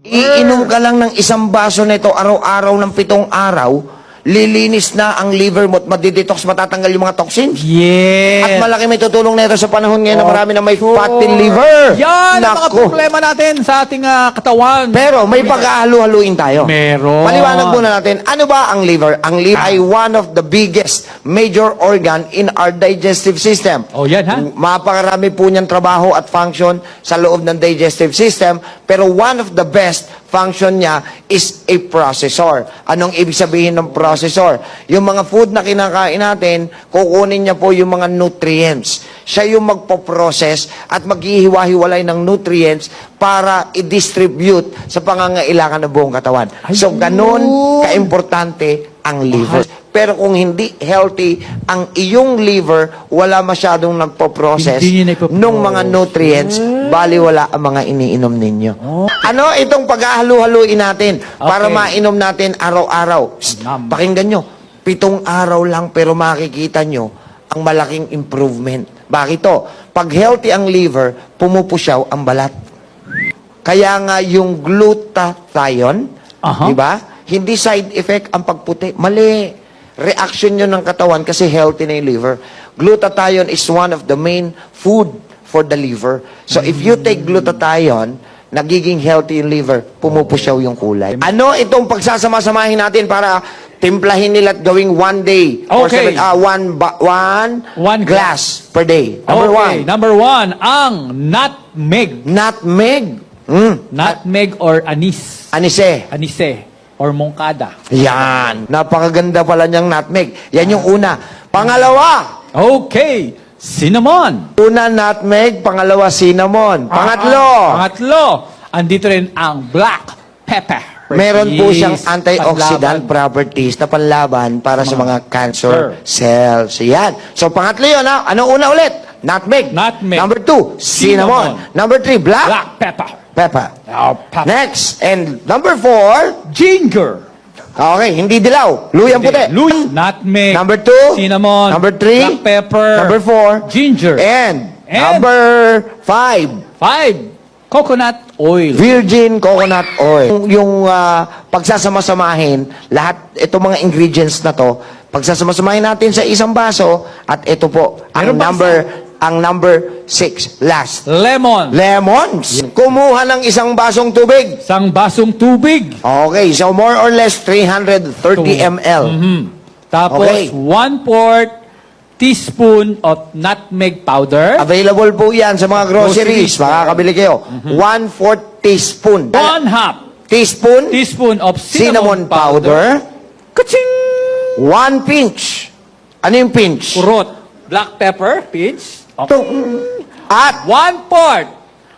Iinom ka lang ng isang baso nito araw-araw ng pitong araw, lilinis na ang liver mo at madidetox, matatanggal yung mga toxins. Yes. At malaki may tutulong nito sa panahon ngayon na marami na may Sure. fatty liver. Yan ang mga Nako. problema natin sa ating ah, katawan. Pero may pag-ahalo-haluin tayo. Meron. Paliwanag muna natin, ano ba ang liver? Ang liver ay one of the biggest major organ in our digestive system. Oh, yan ha? Mapakarami po niyang trabaho at function sa loob ng digestive system, pero one of the best function niya is a processor. Anong ibig sabihin ng processor? Yung mga food na kinakain natin, kukunin niya po yung mga nutrients. Siya yung magpo-process at maghihiwa-hiwalay ng nutrients para i-distribute sa pangangailangan ng buong katawan. So, ganun kaimportante ang liver. Pero kung hindi healthy ang iyong liver, wala masyadong nagpo-process Hindi niya nagpo-process. ng mga nutrients, bali wala ang mga iniinom ninyo. Ano itong pag-ahalo-haluin natin para Okay. mainom natin araw-araw? Psst, Nam. Pakinggan nyo, pitong araw lang pero makikita nyo ang malaking improvement. Bakit to? Pag healthy ang liver, pumupusyaw ang balat. Kaya nga yung glutathione, Aha. di ba? Hindi side effect ang pagputi. Mali. Reaction yun ng katawan kasi healthy na yung liver. Glutathione is one of the main food for the liver. So if you take glutathione, nagiging healthy yung liver, pumupusyaw yung kulay. Ano itong pagsasama-samahin natin para timplahin nila at gawing one day or Okay. seven, ah, one, ba- one, One glass per day. Number okay, one, number one, ang nutmeg. nutmeg. Mm. Nutmeg or anis. Anise. Anise or mongkada. Yan. Napakaganda pala niyang nutmeg. Yan yung una. Pangalawa, Okay, cinnamon. una nutmeg, pangalawa cinnamon. Pangatlo, Ah, pangatlo, andito rin ang black pepper. meron po siyang antioxidant properties na panlaban para sa mga cancer cells. Yan. So, pangatlo yun, ha? Ano una ulit? Nutmeg. Nutmeg. Number two, cinnamon. Cinnamon. Number three, black, Black pepper. pepper. Oh, pepper. Next. And number four, Ginger. Okay, hindi dilaw. Luyang puti. Luy. Nutmeg. Number two, Cinnamon. Number three, Black pepper. Number four, Ginger. And, And- number five, Five. Coconut oil. virgin coconut oil. Yung, yung ah, pagsasama-samahin, lahat, itong mga ingredients na to, pagsasama-samahin natin sa isang baso, at ito po, ang Meron number, ang number six, last. Lemon. Lemons. Kumuha ng isang basong tubig. Isang basong tubig. Okay, so more or less 330 ml. Mhm. Tapos, Okay. one-fourth teaspoon of nutmeg powder. Available po yan sa mga groceries. Groceries. Mm-hmm. Makakabili kayo. One-fourth teaspoon. One-half Teaspoon. teaspoon of cinnamon cinnamon, powder. Kaching! One pinch. Ano yung pinch? Kurot. Black pepper, pinch. Ito. At One-fourth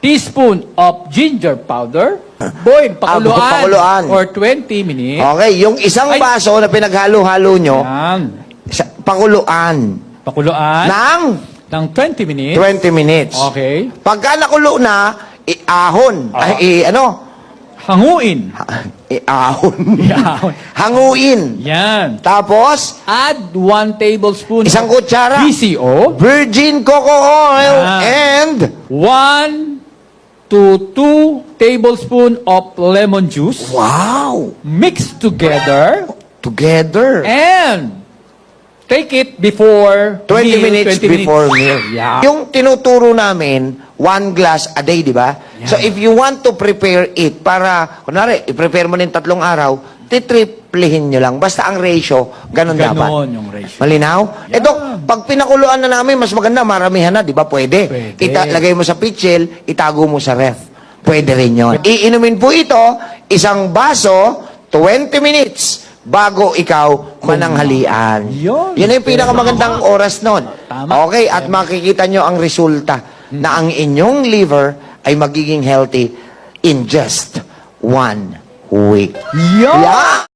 teaspoon of ginger powder. Boil, pakuluan. Ah, pakuluan. For 20 minutes. Okay, yung isang Ay. baso na pinaghalo-halo nyo, Yan. sa, pakuluan Pakuluan ng ng 20 minutes. 20 minutes. Okay. Pagka nakulo na, iahon. Ah. Ay, i- ano? Hanguin. Iahon. Iahon. Hanguin. Yan. Tapos, Add 1 tablespoon isang of kutsara. VCO. Virgin coco oil Ah. and 1 to 2 tablespoon of lemon juice. wow, Mix together. together. And take it before 20 meal, minutes 20 before meal. Yeah. Yung tinuturo namin, one glass a day, di ba? So if you want to prepare it para, kunwari, i-prepare mo ng tatlong araw, titriplihin nyo lang. Basta ang ratio, ganun, Ganon dapat. yung ratio. Malinaw? Yeah. Ito, pag pinakuluan na namin, mas maganda, maramihan na, di ba? Pwede. Pwede. Ita- lagay mo sa pitchel, itago mo sa ref. Pwede rin yun. Iinumin po ito, isang baso, 20 minutes bago ikaw mananghalian. Yun. Yun yung pinakamagandang oras nun. Tama. Okay, at makikita nyo ang resulta na ang inyong liver ay magiging healthy in just one week. Yan. Yeah.